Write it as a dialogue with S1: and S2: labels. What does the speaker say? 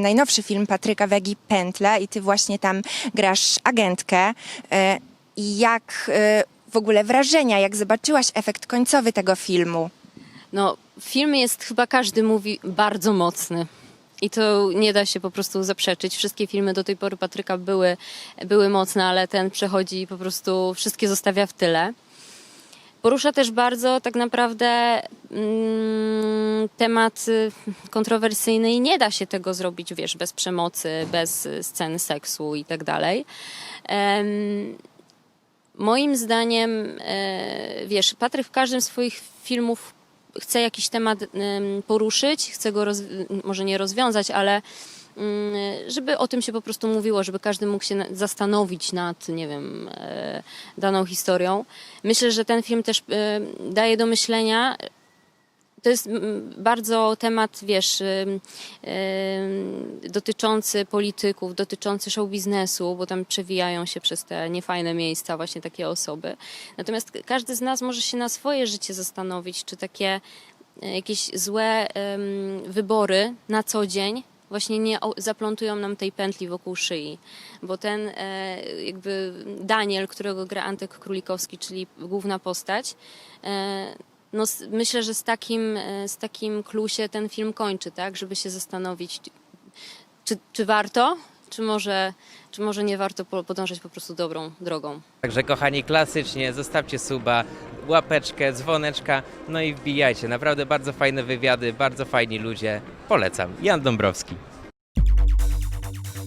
S1: najnowszy film Patryka Wegi Pętla i ty właśnie tam grasz agentkę. E, I jak e, w ogóle wrażenia, jak zobaczyłaś efekt końcowy tego filmu?
S2: No, film jest, chyba każdy mówi, bardzo mocny. I to nie da się po prostu zaprzeczyć. Wszystkie filmy do tej pory Patryka były, były mocne, ale ten przechodzi po prostu wszystkie zostawia w tyle. Porusza też bardzo tak naprawdę mm, temat y, kontrowersyjny i nie da się tego zrobić, wiesz, bez przemocy, bez sceny seksu i tak dalej. Moim zdaniem, e, wiesz, Patryk w każdym z swoich filmów chce jakiś temat em, poruszyć, chce go może nie rozwiązać, ale żeby o tym się po prostu mówiło, żeby każdy mógł się zastanowić nad, nie wiem, e, daną historią. Myślę, że ten film też e, daje do myślenia. To jest mm, bardzo temat, wiesz, ym, dotyczący polityków, dotyczący show biznesu, bo tam przewijają się przez te niefajne miejsca właśnie takie osoby. Natomiast każdy z nas może się na swoje życie zastanowić, czy takie e, jakieś złe wybory na co dzień właśnie nie zaplątują nam tej pętli wokół szyi. Bo ten e, jakby Daniel, którego gra Antek Królikowski, czyli główna postać, e, no, myślę, że z takim, e, z takim klusie ten film kończy, tak? Żeby się zastanowić, czy, czy warto, czy może, czy może nie warto po- podążać po prostu dobrą drogą.
S3: Także kochani, klasycznie zostawcie suba, łapeczkę, dzwoneczka, no i wbijajcie. Naprawdę bardzo fajne wywiady, bardzo fajni ludzie. Polecam. Jan Dąbrowski.